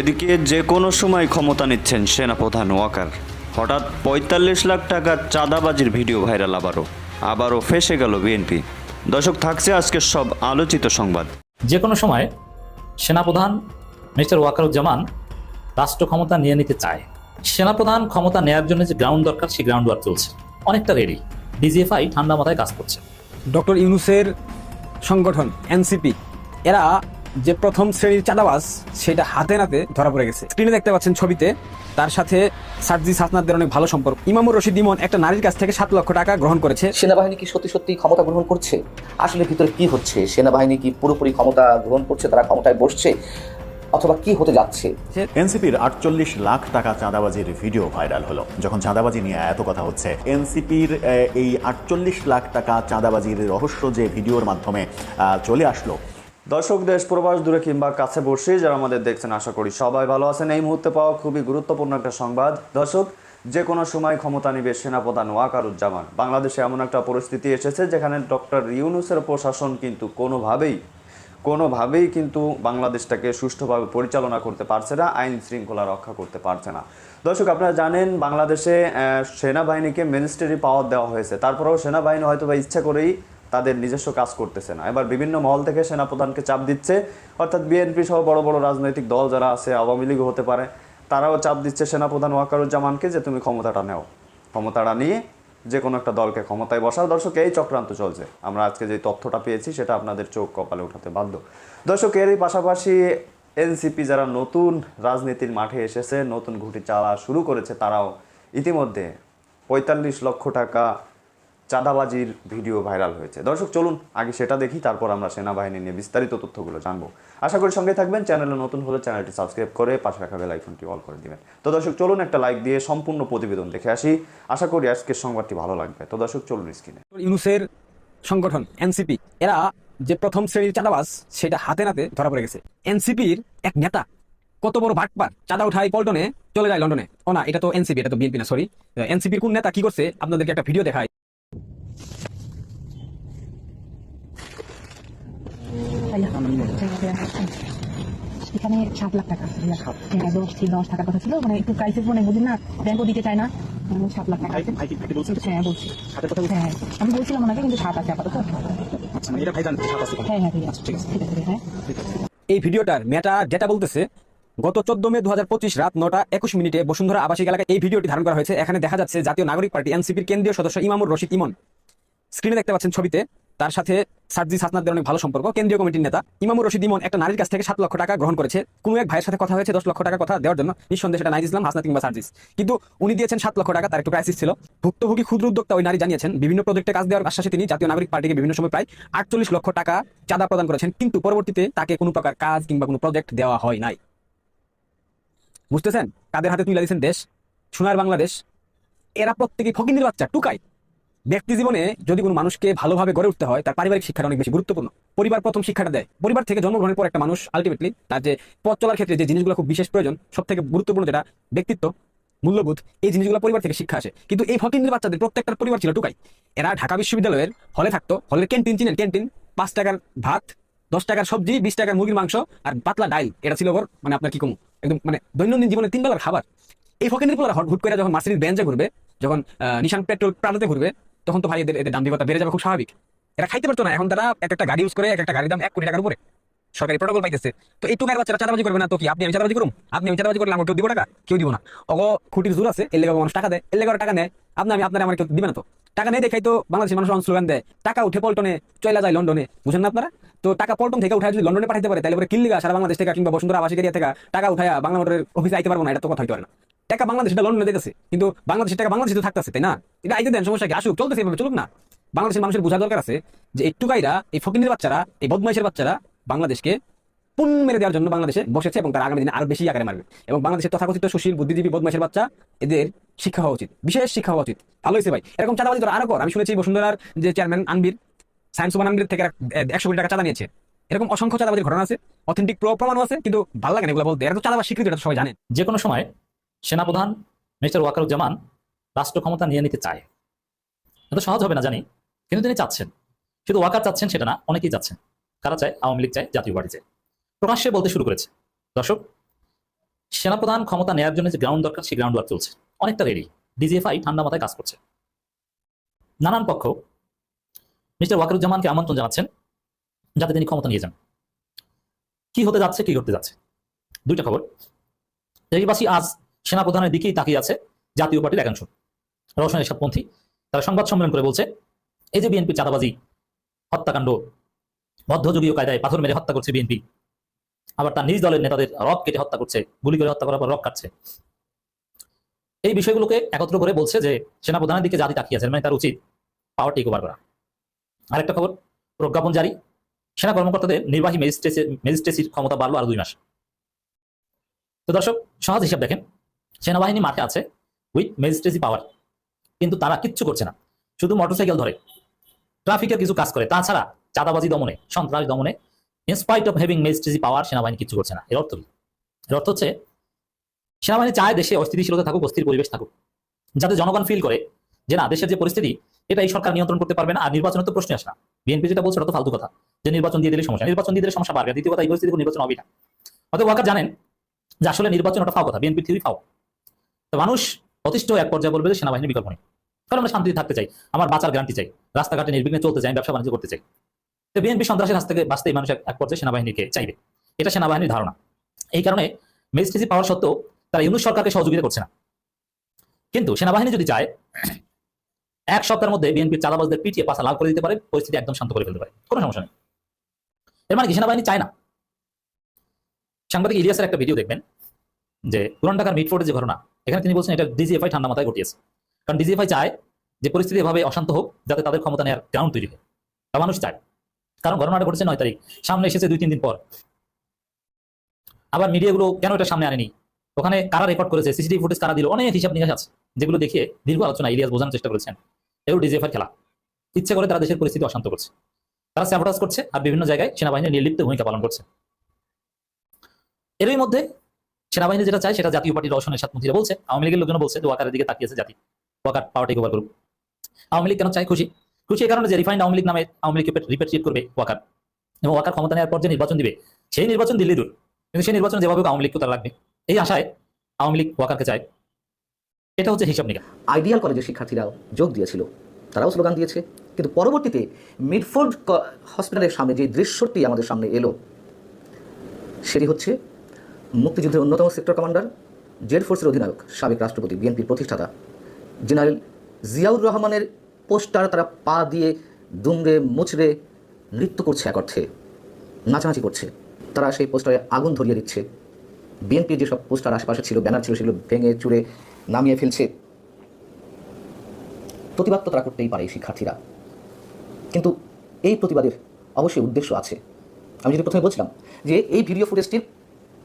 এদিকে যে কোনো সময় ক্ষমতা নিচ্ছেন সেনাপ্রধান ওয়াকার। হঠাৎ পঁয়তাল্লিশ লাখ টাকার চাঁদাবাজির ভিডিও ভাইরাল আবারও। আবারও ফেসে গেল বিএনপি। দর্শক থাকছে আজকের সব আলোচিত সংবাদ। যে কোনো সময় সেনাপ্রধান মিস্টার ওয়াকারুজ্জামান রাষ্ট্র ক্ষমতা নিয়ে নিতে চায়। সেনাপ্রধান ক্ষমতা নেয়ার জন্য যে গ্রাউন্ড দরকার সেই গ্রাউন্ড ওয়ার্ক চলছে। অনেকটা রেডি ডিজিএফআই ঠান্ডা মাথায় কাজ করছে। ডক্টর ইউনুসের সংগঠন এনসিপি এরা যে প্রথম শ্রেণির চাঁদাবাজ সেটা হাতে নাতে ধরা পড়ে গেছে। স্ক্রিনে দেখতে পাচ্ছেন ছবিতে তার সাথে সার্জি হাসনাদের অনেক ভালো সম্পর্ক। ইমামুর রশিদ ইমন একটা নারীর কাছ থেকে সাত লক্ষ টাকা গ্রহণ করেছে। সেনাবাহিনী কি সত্যি সত্যি ক্ষমতা গ্রহণ করছে? আসলে ভিতরে কি হচ্ছে? সেনাবাহিনী কি পুরোপুরি ক্ষমতা গ্রহণ করছে? তারা ক্ষমতায় বসছে? অথবা কি হতে যাচ্ছে? এনসিপির আটচল্লিশ লাখ টাকা চাঁদাবাজির ভিডিও ভাইরাল হলো যখন চাঁদাবাজি নিয়ে এত কথা হচ্ছে। এনসিপির এই আটচল্লিশ লাখ টাকা চাঁদাবাজির রহস্য যে ভিডিওর মাধ্যমে চলে আসলো দর্শক, দেশ, প্রবাস দূরে কিংবা কাছে বসে যারা আমাদের দেখছেন, আশা করি সবাই ভালো আছেন। এই মুহূর্তে পাওয়া খুবই গুরুত্বপূর্ণ একটা সংবাদ। দর্শক, যে কোনো সময় ক্ষমতা নিবে সেনাপ্রধান ওয়াকারুজ্জামান। বাংলাদেশে এমন একটা পরিস্থিতি এসেছে যেখানে ডক্টর ইউনুসের প্রশাসন কিন্তু কোনোভাবেই কোনোভাবেই কিন্তু বাংলাদেশটাকে সুষ্ঠুভাবে পরিচালনা করতে পারছে না, আইন শৃঙ্খলা রক্ষা করতে পারছে না। দর্শক, আপনারা জানেন, বাংলাদেশে সেনাবাহিনীকে মিনিস্ট্রি পাওয়ার দেওয়া হয়েছে। তারপরেও সেনাবাহিনী হয়তো বা ইচ্ছা করেই তাদের নিজস্ব কাজ করতেছে না। এবার বিভিন্ন মহল থেকে সেনাপ্রধানকে চাপ দিচ্ছে, অর্থাৎ বিএনপি সহ বড় বড় রাজনৈতিক দল যারা আছে, আওয়ামী লীগ হতে পারে, তারাও চাপ দিচ্ছে সেনাপ্রধান ওয়াকারুজ্জামানকে যে তুমি ক্ষমতাটা নেও। ক্ষমতাটা নিয়ে যে কোনো একটা দলকে ক্ষমতায় বসাও। দর্শক, এই চক্রান্ত চলছে। আমরা আজকে যে তথ্যটা পেয়েছি, সেটা আপনাদের চোখ কপালে উঠাতে বাধ্য। দর্শক, এরই পাশাপাশি এনসিপি যারা নতুন রাজনীতির মাঠে এসেছে, নতুন ঘুটি চালা শুরু করেছে, তারাও ইতিমধ্যে পঁয়তাল্লিশ লক্ষ টাকা চাঁদাবাজির ভিডিও ভাইরাল হয়েছে। দর্শক, চলুন আগে সেটা দেখি, তারপর আমরা সেনাবাহিনী নিয়ে বিস্তারিত তথ্যগুলো জানব। আশা করি সঙ্গে থাকবেন, চ্যানেলে নতুন হলে চ্যানেলটি সাবস্ক্রাইব করে পাশে রাখা বেল আইকনটি অল করে দিবেন। তো দর্শক, চলুন একটা লাইক দিয়ে সম্পূর্ণ প্রতিবেদন দেখে আসি। আশা করি আজকের সংবাদটি ভালো লাগবে। তো দর্শক, চলুন স্ক্রিনে। ইউনুসের সংগঠন, এনসিপি, এরা যে প্রথম শ্রেণির চাঁদাবাজ, সেটা হাতে নাতে ধরা পড়ে গেছে। এনসিপির এক নেতা কত বড় ভাটপার চাঁদা উঠায় পল্টনে চলে যায় লন্ডনে। ও না, এটা তো এনসিপি, এটা তো বিএনপি না সরি এনসিপির কোন নেতা কি করছে, আপনাদেরকে একটা ভিডিও দেখায় এখানে সাত লাখ টাকা। হ্যাঁ, দশ থেকে দশ টাকার কথা ছিল মানে একটু ক্রাইসিস মনে বুঝুন না? ব্যাংকও দিতে চায় না। মানে সাত লাখ টাকা হ্যাঁ বলছি। হ্যাঁ আমি বলছিলাম ওনাকে কিন্তু সাত আছে আপাতত। হ্যাঁ হ্যাঁ ঠিক আছে। ঠিক আছে। হ্যাঁ। এই ভিডিওটার মেটা যেটা বলতেছে গত চোদ্দ মে দু হাজার পঁচিশ রাত নটা একুশ মিনিটে বসুন্ধরা আবাসিক এলাকায় এই ভিডিওটি ধারণ করা হয়েছে। এখানে দেখা যাচ্ছে জাতীয় নাগরিক পার্টি এনসিপির কেন্দ্রীয় সদস্য ইমামুর রশিদ ইমন। স্ক্রিনে দেখতে পাচ্ছেন ছবিতে তার সাথে সার্জি হাসনাদের অনেক ভালো সম্পর্ক। কেন্দ্রীয় কমিটির নেতা ইমামুর রশিদ ইমন একটা নারীর কাছ থেকে সাত লক্ষ টাকা গ্রহণ করেছে। কোনো এক ভাইয়ের সাথে কথা হয়েছে, দশ লক্ষ টাকা কথা দেওয়ার জন্য। নিঃসন্দেহে সেটা নাইজ ইসলাম, হাসনাত কিংবা সার্জিস কিন্তু উনি দিয়েছেন সাত লক্ষ টাকা, তার একটু ক্রাইসিস ছিল। ভুক্তভোগী ক্ষুদ্র উদ্যোক্তা ওই নারী জানিয়েছেন, বিভিন্ন প্রজেক্টে কাজ দেওয়ার আশ্বাসে তিনি জাতীয় নাগরিক পার্টিকে বিভিন্ন সময় প্রায় আটচল্লিশ লক্ষ টাকা চাঁদা প্রদান করেছেন। কিন্তু পরবর্তীতে তাকে কোনো প্রকার কাজ কিংবা কোনো প্রজেক্ট দেওয়া হয় নাই। বুঝতেছেন? কাদের হাতে তুলে দিয়েছেন দেশ? সোনার বাংলাদেশ? এরা প্রত্যেকেই ফকিন্দির বাচ্চা, টুকাই। ব্যক্তি জীবনে যদি কোনো মানুষকে ভালোভাবে গড়ে উঠতে হয়, তার পারিবারিক শিক্ষাটা অনেক বেশি গুরুত্বপূর্ণ। পরিবার প্রথম শিক্ষাটা দেয়। পরিবার থেকে জন্মগ্রহণের পর একটা মানুষ আলটিমেটলি তার যে পথ চলার ক্ষেত্রে যে জিনিসগুলো খুব বিশেষ প্রয়োজন সব থেকে গুরুত্বপূর্ণ যেটা ব্যক্তিত্ব, মূল্যবোধ, এই জিনিসগুলো পরিবার থেকে শিক্ষা আসে। কিন্তু এই ফকিন্দির বাচ্চাদের প্রত্যেকটার পরিবার ছিল টুকাই। এরা ঢাকা বিশ্ববিদ্যালয়ের হলে থাকতো, হলের ক্যান্টিন চিনেন, ক্যান্টিন, পাঁচ টাকার ভাত, দশ টাকার সবজি, বিশ টাকার মুরগির মাংস আর পাতলা ডাইল। এটা ছিল ওর মানে আপনার কি কমু, একদম মানে দৈনন্দিন জীবনে তিন বেলার খাবার। এই ফকিন্দির পোলারা হুট করে যখন মার্সিডিজ বেঞ্জে ঘুরবে, যখন নিশান পেট্রোল প্রাণতে ঘুরবে তখন তো ভাই এদের এদের দাম্ভিকতা বেড়ে যাবে, খুব স্বাভাবিক। এরা খাইতে পারতো না, এখন তারা এক একটা গাড়ি ইউজ করে, এক একটা গাড়ির দাম এক কোটি টাকার উপরে। সরকারি প্রোটোকল পাইতেছে। তো এই টুকার বাচ্চারা চাঁদাবাজি করবে না, তো কি আপনি আমি চাঁদাবাজি করুন আপনি আমি চাঁদাবাজি করলে আমার কেউ দিব টাকা? কেউ দিব না। অগ, খুঁটির জোর আছে, এর লেগে মানুষ টাকা দেয়। এর লেগে টাকা নেয়। আপনি, আমি, আপনার আমার কেউ দিবে না তো। টাকা নেই দেখাই তো বাংলাদেশের মানুষ স্লোগান দেয়। টাকা উঠে পল্টনে চলে যায় লন্ডনে। বুঝেন না আপনারা? তো টাকা পল্টন থেকে উঠায় যদি লন্ডনে পাঠাতে পারে তাহলে পরে কিল্লিগা সারা বাংলাদেশ থেকে কিংবা বসুন্ধরা আবাসিক এরিয়া থেকে টাকা উঠায় বাংলা মোটরের অফিসে আইতে পারব না, এটা তো কথা হইতে পারে না। টাকা বাংলাদেশ, এটা লন্ডনে দিতেছে কিন্তু বাংলাদেশের টাকা বাংলাদেশে তো থাকতেছে, তাই না? এটা আইতে দেন, সমস্যা কি? আসুক, চলতেছে এভাবে, চলুক না। বাংলাদেশের মানুষের বোঝা দরকার আছে যে এই টুকাইরা এই ফকিনের বাচ্চারা, এই বদমাইশের বাচ্চারা বাংলাদেশকে পুন মেরে দেওয়ার জন্য বাংলাদেশে বসেছে এবং তারা আগামী দিনে আরও বেশি আকারে মারবে। এবং বাংলাদেশের তথাকথিত সুশীল, বুদ্ধিজীবী, বদমাইশের বাচ্চা, এদের শিক্ষা হওয়া উচিত, বিশেষ শিক্ষা হওয়া উচিত। ভালো হয়েছে ভাই। এরকম চাঁদাবাজি তোরা আরও কর। আমি শুনেছি বসুন্ধরার যে চেয়ারম্যান আনবির সায়েন্স সুবান আনবির থেকে একশো কোটি টাকা চাঁদা নিয়েছে। এরকম অসংখ্য চাঁদাবাজির ঘটনা আছে, অথেন্টিক প্রমাণও আছে, কিন্তু ভালো লাগে এগুলো বলতে। এরা তো চাঁদাবাজ স্বীকৃতি, এটা সবাই জানেন যে কোনো সময় সেনাপ্রধান মিস্টার ওয়াকারুজ্জামান রাষ্ট্র ক্ষমতা নিয়ে নিতে চায়। এত সহজ হবে না, জানি। কিন্তু তিনি চাচ্ছেন। শুধু ওয়াকার চাচ্ছেন সেটা না, অনেকেই চাচ্ছেন। কারা চায়? আওয়ামী লীগ চায়, জাতীয় পার্টি চায়। প্রকাশ্যে বলতে শুরু করেছে। দর্শক, সেনাপ্রধান ক্ষমতা নেওয়ার জন্য যে গ্রাউন্ড দরকার, সেই গ্রাউন্ড ওয়ার্ক চলছে। অনেকটা রেডি ডিজিএফআই ঠান্ডা মাথায় কাজ করছে। নানান পক্ষ মিস্টার ওয়াকারুজ্জামানকে আমন্ত্রণ জানাচ্ছেন, যাতে তিনি ক্ষমতা নিয়ে যান। কি হতে যাচ্ছে, কি ঘটতে যাচ্ছে? দুইটা খবর। দেশবাসী আজ সেনাপ্রধানের দিকেই তাকিয়ে আছে জাতীয় পার্টির একাংশ। রওশন এরশাদপন্থী তারা সংবাদ সম্মেলন করে বলছে, এই যে বিএনপি চাঁদাবাজি, হত্যাকাণ্ড, মধ্যযুগীয় কায়দায় পাথর মেরে হত্যা করছে বিএনপি, আবার তার নিজ দলের নেতাদের রক কেটে হত্যা করছে, গুলি করে হত্যা করার পর রক কাটছে। এই বিষয়গুলোকে একত্র করে বলছে যে, সেনাপ্রধানের দিকে জাতি তাকিয়ে আছে মানে তার উচিত পাওয়ার টেক ওভার করা। আরেকটা খবর, প্রজ্ঞাপন জারি। সেনা কর্মকর্তাদের নির্বাহী ম্যাজিস্ট্রেসি, ম্যাজিস্ট্রেসির ক্ষমতা বাড়লো আরও দুই মাস। তো দর্শক, সহজ হিসাব দেখেন, সেনাবাহিনী মাঠে আছে উইথ ম্যাজিস্ট্রেসি পাওয়ার কিন্তু তারা কিচ্ছু করছে না, শুধু মোটরসাইকেল ধরে। ট্রাফিকের কিছু কাজ করে, তাছাড়া চাঁদাবাজি দমনে, সন্ত্রাস দমনে in spite of having magistracy power সেনাবাহিনী কিছু করছে না, এর অর্থ কি? এর অর্থ হচ্ছে, সেনাবাহিনী চায় দেশে অস্থিতিশীলতা থাকুক, অস্থির পরিবেশ থাকুক, যাতে জনগণ ফিল করে যে না, দেশের যে পরিস্থিতি, এটা এই সরকার নিয়ন্ত্রণ করতে পারবে না, আর নির্বাচনের তো প্রশ্ন আসে বিএনপি যেটা বলছে ওটা তো ফালতু কথা, যে নির্বাচন দিয়ে দিলে সমস্যা নির্বাচন দিয়ে দিলে সমস্যা বাড়বে দ্বিতীয় কথা, এই পরিস্থিতি নির্বাচন হবে না। অতএব ওয়াকার জানেন যে আসলে নির্বাচন ওটা ফাও কথা, বিএনপি থিওরি ফাও। তো মানুষ অতিষ্ঠ এক পর্যায়ে বলবে যে সেনাবাহিনী বিকল্প নেই। কারণ আমরা শান্তিতে থাকতে চাই, আমার বাঁচার গ্যারান্টি চাই, রাস্তাঘাটে নির্বিঘ্নে চলতে চাই ব্যবসা বাণিজ্য করতে চাই। তো বিএনপি সন্ত্রাসের হাত থেকে বাঁচতে মানুষ এক- পর্যায়ে সেনাবাহিনীকে চাইবে। এটা সেনাবাহিনীর ধারণা। এই কারণে ম্যাজিস্ট্রেসি পাওয়ার সত্ত্বেও তারা ইউনুস সরকারকে সহযোগিতা করছে না। কিন্তু সেনাবাহিনী যদি চায় এক সপ্তাহের মধ্যে বিএনপির চাঁদাবাজদের পিটিয়ে পাশা লাল করে দিতে পারে, পরিস্থিতি একদম শান্ত করে ফেলতে পারে। কোনো সমস্যা নেই। এর মানে কি, সেনাবাহিনী চায় না। সাংবাদিক ইলিয়াসের একটা ভিডিও দেখবেন, যে পুরান ঢাকার মিটফোর্ডের যে ঘটনা, এখানে তিনি বলছেন এটা ডিজিএফআই ঠান্ডা মাথায় ঘটিয়েছে। কারণ ডিজিএফআই চায় যে পরিস্থিতি এভাবে অশান্ত হোক, যাতে তাদের ক্ষমতা নেওয়ার গ্রাউন্ড তৈরি হয়। তা মানুষ চায়। কারণ ঘটনাটা ঘটেছে নয় তারিখ, সামনে এসেছে দুই তিন দিন পর। আবার মিডিয়াগুলো কেন এটা সামনে আনেনি? ওখানে কারা রেকর্ড করেছে? সিসিটিভি ফুটেজ কারা দিল? অনেক হিসাব নিকাশ আছে, যেগুলো দেখিয়ে দীর্ঘ আলোচনা ইলিয়াস বোঝানোর চেষ্টা করেছেন। এগুলো ডিজিএফআই খেলা। ইচ্ছে করে তারা দেশের পরিস্থিতি অশান্ত করছে। তারা স্যাবোটাজ করছে আর বিভিন্ন জায়গায় সেনাবাহিনীর নির্লিপ্ত ভূমিকা পালন করছে। এরই মধ্যে সেনাবাহিনী যেটা চায় সেটা জাতীয় পার্টির রওশনের সাতমন্ত্রীরা বলছে। আওয়ামী লীগের লোকজন বলছে যে ওয়াকারের দিকে তাকিয়েছে জাতি। ওয়াকার পাওয়ার টেক ওভার করুক আওয়ামী লীগ কেন চায় খুশি? খুশি এই কারণে যে রিফাইন্ড আওয়ামী লীগ নামে আওয়ামী লীগকে রিপেট্রিয়েট করবে ওয়াকার এবং ওয়াকার ক্ষমতা নেওয়ার পর যে নির্বাচন দিবে, সেই নির্বাচন দিল্লি দূর কিন্তু সেই নির্বাচন যেভাবে আওয়ামী লীগকে তারা লাগবে এই আশায় আওয়ামী লীগ ওয়াকারকে চায়। এটা হচ্ছে হিসাব নিকা আইডিয়াল কলেজের শিক্ষার্থীরাও যোগ দিয়েছিল। তারাও স্লোগান দিয়েছে। কিন্তু পরবর্তীতে মিডফোর্ড হসপিটালের সামনে যে দৃশ্যটি আমাদের সামনে এলো, সেটি হচ্ছে মুক্তিযুদ্ধের অন্যতম সেক্টর কমান্ডার জেড ফোর্সের অধিনায়ক, সাবেক রাষ্ট্রপতি, বিএনপির প্রতিষ্ঠাতা, জেনারেল জিয়াউর রহমানের পোস্টার তারা পা দিয়ে দুমড়ে মুচড়ে নৃত্য করছে এক অর্থে, নাচানাচি করছে। তারা সেই পোস্টারে আগুন ধরিয়ে দিচ্ছে। বিএনপির যেসব পোস্টার আশেপাশে ছিল, ব্যানার ছিল, সেগুলো ভেঙে চুরে নামিয়ে ফেলছে। প্রতিবাদ তো তারা করতেই পারে এই শিক্ষার্থীরা। কিন্তু এই প্রতিবাদের অবশ্যই উদ্দেশ্য আছে। আমি যেটা প্রথমে বলছিলাম যে এই ভিডিও ফুটেজটির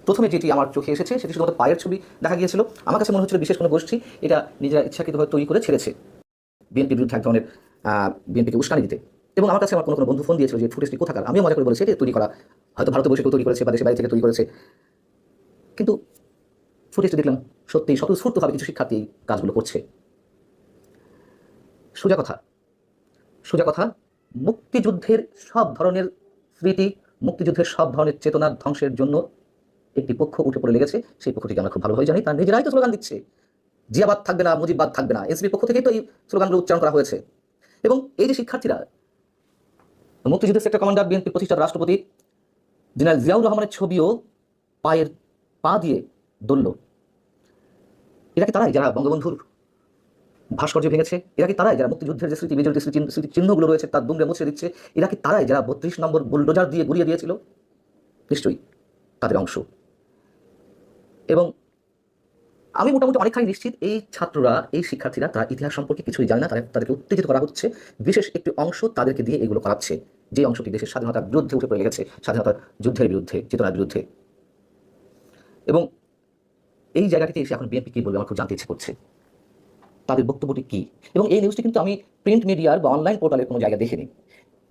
প্রথমে যেটি আমার চোখে এসেছে, সেটি শুধুমাত্র পায়ের ছবি দেখা গিয়েছিল। আমার কাছে মনে হচ্ছিল বিশেষ কোনো গোষ্ঠী এটা নিজেরা ইচ্ছাকৃতভাবে তৈরি করে ছেড়েছে। বিএনপির বিরুদ্ধে এক ধরনের বিএনপিকে উস্কানি দিতে। এবং আমার কাছে আমার কোনো কোনো বন্ধু ফোন দিয়েছিল যে ফুটেজটি কোথাকার? আমিও মজা করে বলেছি, এটা তৈরি করা, হয়তো ভারতে বসে কেউ তৈরি করেছে বা দেশের বাইরে থেকে তৈরি করেছে। কিন্তু ফুটেজটি দেখলাম সত্যি স্বতঃস্ফূর্তভাবে কিছু শিক্ষার্থী কাজগুলো করছে। সোজা কথা। সোজা কথা, মুক্তিযুদ্ধের সব ধরনের স্মৃতি, মুক্তিযুদ্ধের সব ধরনের চেতনার ধ্বংসের জন্য একটি পক্ষ উঠে পড়ে লেগেছে। সেই পক্ষটিকে আমরা খুব ভালোভাবে জানি, তার নিজেরাই তো স্লোগান দিচ্ছে। জিয়াবাদ থাকবে না, মুজিববাদ থাকবে না, এসবির পক্ষ থেকেই তো এই স্লোগানগুলো উচ্চারণ করা হয়েছে। এবং এই যে শিক্ষার্থীরা, মুক্তিযুদ্ধের সেক্টর কমান্ডার বিএনপি প্রতিষ্ঠাতা, রাষ্ট্রপতি, জেনারেল জিয়াউর রহমানের ছবিও পায়ের পা দিয়ে দলল। এরা কি তারাই যারা বঙ্গবন্ধুর ভাস্কর্য ভেঙেছে, এরা কি তারাই যারা মুক্তিযুদ্ধের যে স্মৃতি, মেজর যে স্মৃতি চিহ্নগুলো রয়েছে তার দুমড়ে মুছে দিচ্ছে, এরা কি তারাই যারা বত্রিশ নম্বর বুলডোজার দিয়ে গুড়িয়ে দিয়েছিল? নিশ্চয়ই তাদের অংশ। এবং আমি মোটামুটি অনেকখানি নিশ্চিত, এই ছাত্ররা, এই শিক্ষার্থীরা, তারা ইতিহাস সম্পর্কে কিছুই জানে না, তারা তাদেরকে উত্তেজিত করা হচ্ছে। বিশেষ একটি অংশ তাদেরকে দিয়ে এগুলো করাচ্ছে, যে অংশটি দেশের স্বাধীনতার বিরুদ্ধে উঠে পড়ে গেছে, স্বাধীনতার যুদ্ধের বিরুদ্ধে, চেতনার বিরুদ্ধে। এবং এই জায়গাটিতে এসে এখন বিএনপি কী বলবে আমার খুব জানতে ইচ্ছে করছে। তাদের বক্তব্যটি কী? এবং এই নিউজটি কিন্তু আমি প্রিন্ট মিডিয়ার বা অনলাইন পোর্টালের কোনো জায়গায় দেখিনি।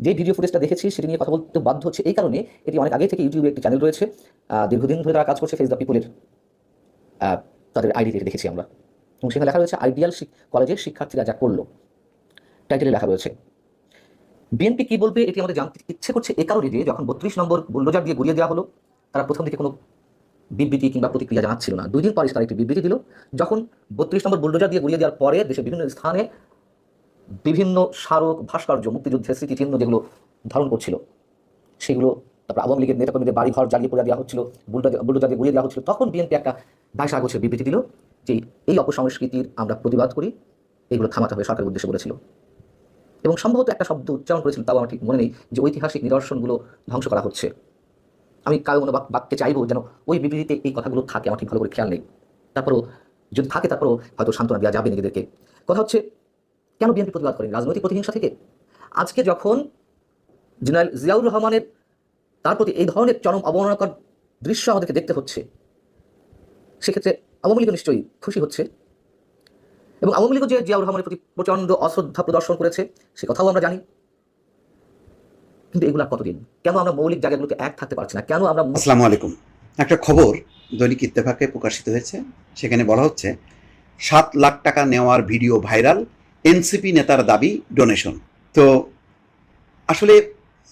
যে ভিডিও ফুটেজটা দেখেছি, সেটি নিয়ে কথা বলতে বাধ্য হচ্ছে এই কারণে এটি অনেক আগে থেকে ইউটিউবে একটি চ্যানেল রয়েছে। দীর্ঘদিন ধরে তারা কাজ করছে ফেস দ্য পিপলের তাদের আইডি থেকে দেখেছি আমরা। এবং সেখানে লেখা রয়েছে আইডিয়াল কলেজের শিক্ষার্থীরা যা করল। টাইটেলে লেখা রয়েছে বিএনপি কি বলবে এটি আমাদের জানতে ইচ্ছে করছে এ কারণে যে যখন বত্রিশ নম্বর বুলডোজার দিয়ে গড়িয়ে দেওয়া হলো, তারা প্রথম দিকে কোনো বিবৃতি কিংবা প্রতিক্রিয়া জানাচ্ছিল না। দুই দিন পরে তারা একটি বিবৃতি দিল, যখন বত্রিশ নম্বর বুলডোজার দিয়ে গুলিয়ে দেওয়ার পরে দেশের বিভিন্ন স্থানে বিভিন্ন স্মারক ভাস্কর্য, মুক্তিযুদ্ধের স্মৃতিচিহ্ন যেগুলো ধারণ করছিল, সেগুলো তারপর আওয়ামী লীগের নেতাকর্মীদের বাড়ি ঘর জ্বালিয়ে পড়ে দেওয়া হচ্ছিল, বুলডোজার দিয়ে গুলিয়ে দেওয়া হচ্ছিল, তখন বিএনপি একটা দায় সাগোছের বিবৃতি দিল যে এই অপসংস্কৃতির আমরা প্রতিবাদ করি, এগুলো থামাতে হবে সরকারের উদ্দেশ্যে বলেছিল। এবং সম্ভবত একটা শব্দ উচ্চারণ করেছিল, তাও আমার ঠিক মনে নেই, যে ঐতিহাসিক নিদর্শনগুলো ধ্বংস করা হচ্ছে। আমি কারও কোনো বাক্যে চাইব যেন ওই বিবৃতিতে এই কথাগুলো থাকে, আমার ঠিক ভালো করে খেয়াল নেই। তারপরও যদি থাকে, তারপরও হয়তো সান্ত্বনা দেওয়া যাবে নিজেদেরকে। কথা হচ্ছে, কেন বিএনপি প্রতিবাদ করেন রাজনৈতিক প্রতিহিংসা থেকে? আজকে যখন জেনারেল জিয়াউর রহমানের তার প্রতি এই ধরনের চরম অবমাননাকর দৃশ্য আমাদেরকে দেখতে হচ্ছে, সেক্ষেত্রে আওয়ামী লীগ নিশ্চয়ই খুশি হচ্ছে। এবং আওয়ামী লীগও যে জিয়াউর রহমানের প্রতি প্রচণ্ড অশ্রদ্ধা প্রদর্শন করেছে, সে কথাও আমরা জানি। কিন্তু এগুলো কতদিন? কেন আমরা মৌলিক জায়গাগুলোতে এক থাকতে পারছি না? কেন আমরা আসসালামু আলাইকুম। একটা খবর দৈনিক ইত্তেফাকে প্রকাশিত হয়েছে। সেখানে বলা হচ্ছে, সাত লাখ টাকা নেওয়ার ভিডিও ভাইরাল, এনসিপি নেতার দাবি, ডোনেশন। তো আসলে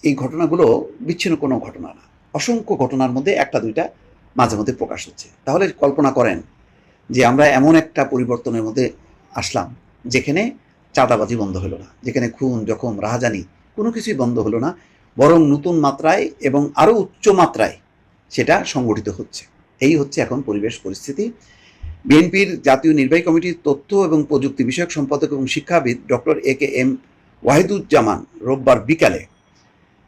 এই ঘটনাগুলো বিচ্ছিন্ন কোনো ঘটনা না। অসংখ্য ঘটনার মধ্যে একটা দুইটা মাঝে মধ্যে প্রকাশ হচ্ছে। তাহলে কল্পনা করেন যে আমরা এমন একটা পরিবর্তনের মধ্যে আসলাম, যেখানে চাঁদাবাজি বন্ধ হলো না, যেখানে খুন, জখম, রাহাজানি কোনো কিছুই বন্ধ হলো না, বরং নতুন মাত্রায় এবং আরও উচ্চ মাত্রায় সেটা সংগঠিত হচ্ছে। এই হচ্ছে এখন পরিবেশ পরিস্থিতি। বিএনপির জাতীয় নির্বাহী কমিটির তথ্য এবং প্রযুক্তি বিষয়ক সম্পাদক এবং শিক্ষাবিদ doctor A K M Wahiduzzaman রোববার বিকালে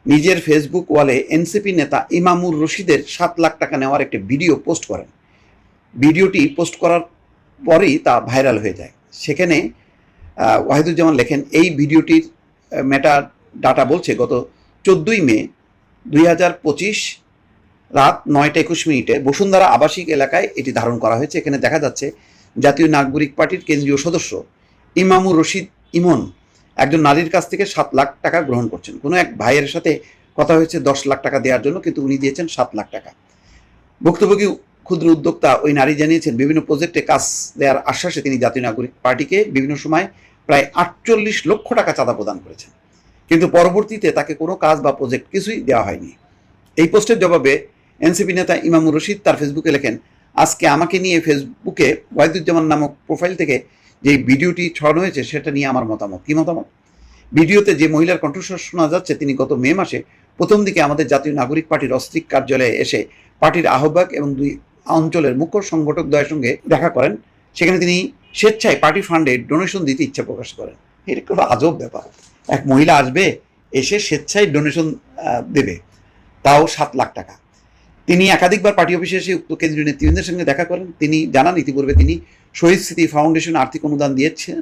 নিজের ফেসবুক ওয়ালে এনসিপি নেতা ইমামুর রশিদের সাত লাখ টাকা নেওয়ার একটি ভিডিও পোস্ট করেন। ভিডিওটি পোস্ট করার পরেই তা ভাইরাল হয়ে যায়। সেখানে ওয়াহিদুজ্জামান লেখেন, এই ভিডিওটির মেটা ডাটা বলছে গত চোদ্দোই মে দুই হাজার পঁচিশ রাত নয়টা একুশ মিনিটে বসুন্ধরা আবাসিক এলাকায় এটি ধারণ করা হয়েছে। এখানে দেখা যাচ্ছে জাতীয় নাগরিক পার্টির কেন্দ্রীয় সদস্য ইমামুর রশিদ ইমন একজন নারীর কাছ থেকে সাত লাখ টাকা গ্রহণ করছেন। কোনো এক ভাইয়ের সাথে কথা হয়েছে দশ লাখ টাকা দেওয়ার জন্য, কিন্তু উনি দিয়েছেন সাত লাখ টাকা। ভুক্তভোগী ক্ষুদ্র উদ্যোক্তা ওই নারী জানিয়েছেন, বিভিন্ন প্রজেক্টে কাজ দেওয়ার আশ্বাসে তিনি জাতীয় নাগরিক পার্টিকে বিভিন্ন সময় প্রায় আটচল্লিশ লক্ষ টাকা চাঁদা প্রদান করেছেন। কিন্তু পরবর্তীতে তাকে কোনো কাজ বা প্রজেক্ট কিছুই দেওয়া হয়নি। এই পোস্টের জবাবে এনসিপি নেতা ইমামুর রশিদ তার ফেসবুকে লেখেন, আজকে আমাকে নিয়ে ফেসবুকে ওয়াহিদুজ্জামান নামক প্রোফাইল থেকে যে ভিডিওটি ছড়ানো হয়েছে সেটা নিয়ে আমার মতামত। কী মতামত? ভিডিওতে যে মহিলার কণ্ঠস্বর শোনা যাচ্ছে, তিনি গত মে মাসে প্রথম দিকে আমাদের জাতীয় নাগরিক পার্টির অস্ত্রিক কার্যালয়ে এসে পার্টির আহ্বায়ক এবং দুই অঞ্চলের মুখ্য সংগঠক দ্বয়ের সঙ্গে দেখা করেন। সেখানে তিনি স্বেচ্ছায় পার্টি ফান্ডে ডোনেশন দিতে ইচ্ছা প্রকাশ করেন। এটা কোনো আজব ব্যাপার। এক মহিলা আসবে, এসে স্বেচ্ছায় ডোনেশন দেবে। তাও সাত লাখ টাকা। তিনি একাধিকবার পার্টি অফিসে এসে উক্ত কেন্দ্রীয় নেতৃবৃন্দের সঙ্গে দেখা করেন। তিনি জানান, ইতিপূর্বে তিনি শহীদ স্মৃতি ফাউন্ডেশন আর্থিক অনুদান দিয়েছেন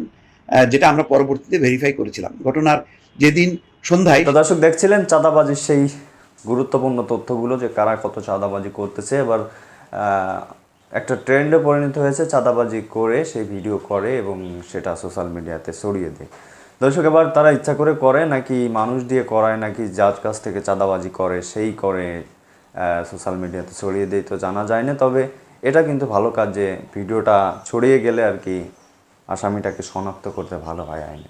যেটা আমরা পরবর্তীতে ভেরিফাই করেছিলাম। ঘটনার যেদিন সন্ধ্যায় দর্শক, দেখছিলেন চাঁদাবাজির সেই গুরুত্বপূর্ণ তথ্যগুলো, যে কারা কত চাঁদাবাজি করতেছে। এবার একটা ট্রেন্ডে পরিণত হয়েছে, চাঁদাবাজি করে সেই ভিডিও করে এবং সেটা সোশ্যাল মিডিয়াতে ছড়িয়ে দেয়। দর্শক, এবার তারা ইচ্ছা করে করে নাকি মানুষ দিয়ে করায়, নাকি যার কাছ থেকে চাঁদাবাজি করে, সেই করে সোশ্যাল মিডিয়াতে ছড়িয়ে দেয় তো জানা যায় না তবে এটা কিন্তু ভালো কাজ যে ভিডিওটা ছড়িয়ে গেলে আর কি আসামিটাকে শনাক্ত করতে ভালো হয় আইনে।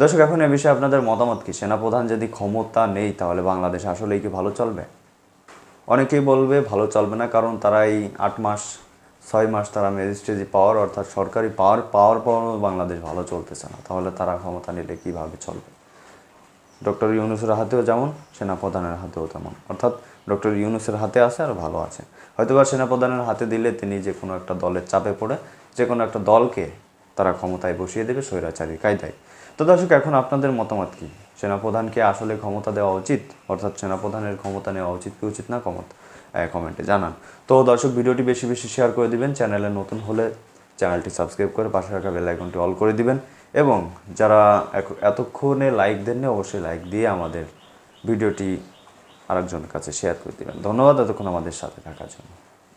দর্শক, এখন এ বিষয়ে আপনাদের মতামত কি? সেনাপ্রধান যদি ক্ষমতা নেই, তাহলে বাংলাদেশ আসলেই কি ভালো চলবে? অনেকেই বলবে ভালো চলবে না, কারণ তারা এই আট মাস ছয় মাস তারা ম্যাজিস্ট্রেজি পাওয়ার, অর্থাৎ সরকারি পাওয়ার পাওয়ার পরও বাংলাদেশ ভালো চলতেছে না। তাহলে তারা ক্ষমতা নিলে কীভাবে চলবে? ডক্টর ইউনুসের হাতেও যেমন, সেনাপ্রধানের হাতেও তেমন। অর্থাৎ ডক্টর ইউনুসের হাতে আছে আর ভালো আছে। হয়তোবা সেনাপ্রধানের হাতে দিলে তিনি যে কোনো একটা দলের চাপে পড়ে, যে কোনো একটা দলকে তারা ক্ষমতায় বসিয়ে দেবে স্বৈরাচারী কায়দায়। তো দর্শক, এখন আপনাদের মতামত কী? সেনাপ্রধানকে আসলে ক্ষমতা দেওয়া উচিত? অর্থাৎ সেনাপ্রধানের ক্ষমতা নেওয়া উচিত কি উচিত না কমত? কমেন্টে জানান। তো দর্শক, ভিডিওটি বেশি বেশি শেয়ার করে দিবেন। চ্যানেলে নতুন হলে চ্যানেলটি সাবস্ক্রাইব করে পাশে রাখা বেলাইকনটি অল করে দিবেন। এবং যারা এতক্ষণে লাইক দেননি, অবশ্যই লাইক দিয়ে আমাদের ভিডিওটি আরেকজনের কাছে শেয়ার করে দিবেন। ধন্যবাদ, এতক্ষণ আমাদের সাথে থাকার জন্য।